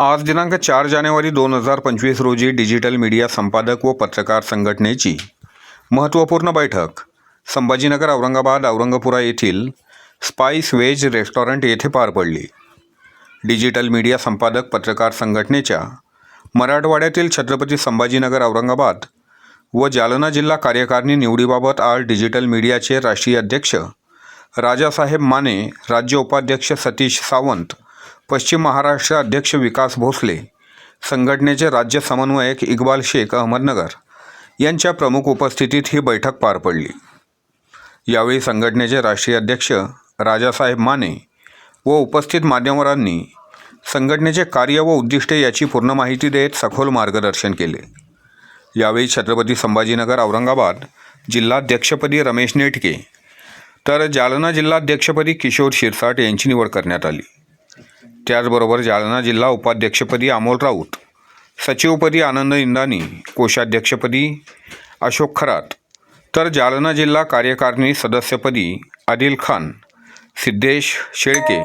आज दिनांक चार जानेवारी दोन हजार पंचवीस रोजी डिजिटल मीडिया संपादक व पत्रकार संघटनेची महत्त्वपूर्ण बैठक संभाजीनगर औरंगाबाद औरंगपुरा येथील स्पाईस वेज रेस्टॉरंट येथे पार पडली. डिजिटल मीडिया संपादक पत्रकार संघटनेच्या मराठवाड्यातील छत्रपती संभाजीनगर औरंगाबाद व जालना जिल्हा कार्यकारिणी निवडीबाबत आज डिजिटल मीडियाचे राष्ट्रीय अध्यक्ष राजासाहेब माने राज्य उपाध्यक्ष सतीश सावंत पश्चिम महाराष्ट्र अध्यक्ष विकास भोसले संघटनेचे राज्य समन्वयक इक्बाल शेख अहमदनगर यांच्या प्रमुख उपस्थितीत ही बैठक पार पडली. यावेळी संघटनेचे राष्ट्रीय अध्यक्ष राजासाहेब माने व उपस्थित मान्यवरांनी संघटनेचे कार्य व उद्दिष्टे याची पूर्ण माहिती देत सखोल मार्गदर्शन केले. यावेळी छत्रपती संभाजीनगर औरंगाबाद जिल्हाध्यक्षपदी रमेश नेटके तर जालना जिल्हाध्यक्षपदी किशोर शिरसाट यांची निवड करण्यात आली. त्याचबरोबर जालना जिल्हा उपाध्यक्षपदी अमोल राऊत सचिवपदी आनंद इंदानी कोषाध्यक्षपदी अशोक खरात तर जालना जिल्हा कार्यकारिणी सदस्यपदी आदिल खान सिद्धेश शेळके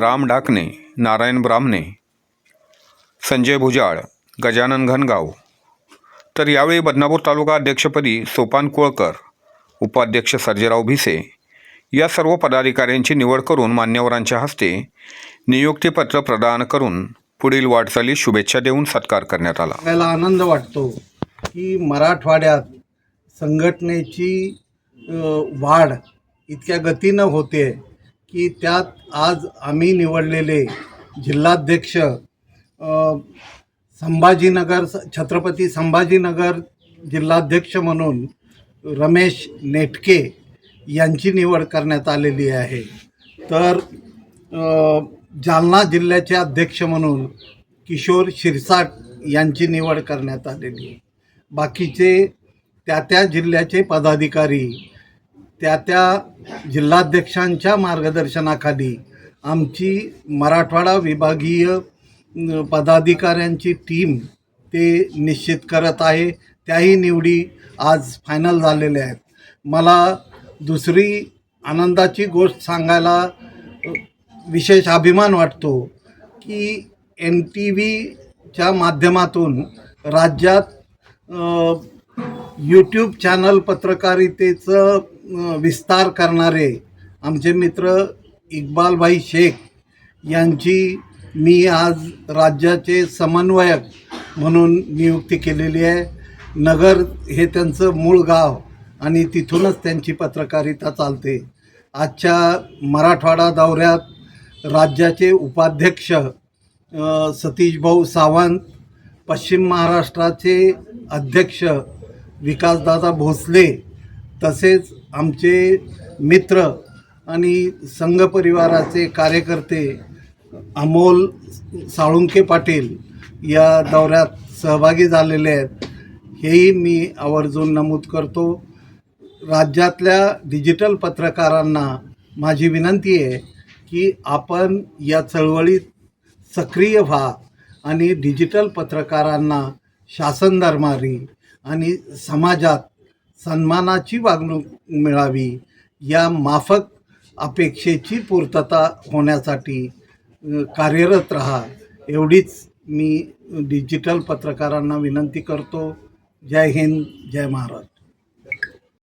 राम डाकणे नारायण ब्राह्मणे संजय भुजाळ गजानन घनगाव. तर यावेळी बदनापूर तालुका अध्यक्षपदी सोपान कोळकर उपाध्यक्ष सर्जेराव भिसे या सर्व पदाधिकाऱ्यांची निवड करून मान्यवरांच्या हस्ते नियुक्तीपत्र प्रदान करून पुढील वाटचालीस शुभेच्छा देऊन सत्कार करण्यात आला. आपल्याला आनंद वाटतो की मराठवाड्यात संघटनेची वाढ इतक्या गतीनं होते की त्यात आज आम्ही निवडलेले जिल्हाध्यक्ष संभाजीनगर छत्रपती संभाजीनगर जिल्हाध्यक्ष म्हणून रमेश नेटके यांची निवड करण्यात आलेली आहे. तर जालना जिल्ह्याचे अध्यक्ष म्हणून किशोर शिरसाट यांची निवड करण्यात आलेली आहे. बाकीचे त्या त्या जिल्ह्याचे पदाधिकारी त्या त्या जिल्हाध्यक्षांच्या मार्गदर्शनाखाली आमची मराठवाडा विभागीय पदाधिकाऱ्यांची टीम ते निश्चित करत आहे. त्याही निवडी आज फायनल झालेल्या आहेत. मला दुसरी आनंदाची गोष्ट सांगायला विशेष अभिमान वाटतो की एन टी व्हीच्या माध्यमातून राज्यात यूट्यूब चॅनल पत्रकारितेचं विस्तार करणारे आमचे मित्र इक्बालभाई शेख यांची मी आज राज्याचे समन्वयक म्हणून नियुक्ती केलेली आहे. नगर हे त्यांचं मूळ गाव. आणि तिथूनच त्यांची पत्रकारिता चालते. आजच्या मराठवाडा दौऱ्यात राज्याचे उपाध्यक्ष सतीशभाऊ सावंत पश्चिम महाराष्ट्राचे अध्यक्ष विकासदादा भोसले तसेच आमचे मित्र आणि संघ परिवाराचे कार्यकर्ते अमोल साळुंके पाटील या दौऱ्यात सहभागी झालेले आहेत. हेही मी आवर्जून नमूद करतो. राज्यातल्या डिजिटल पत्रकारांना माझी विनंती आहे की आपण या चळवळीत सक्रिय व्हा आणि डिजिटल पत्रकारांना शासन दरमारी आणि समाजात सन्मानाची वागणूक मिळावी या माफक अपेक्षेची पूर्तता होण्यासाठी कार्यरत राहा. एवढीच मी डिजिटल पत्रकारांना विनंती करतो. जय हिंद जय महाराज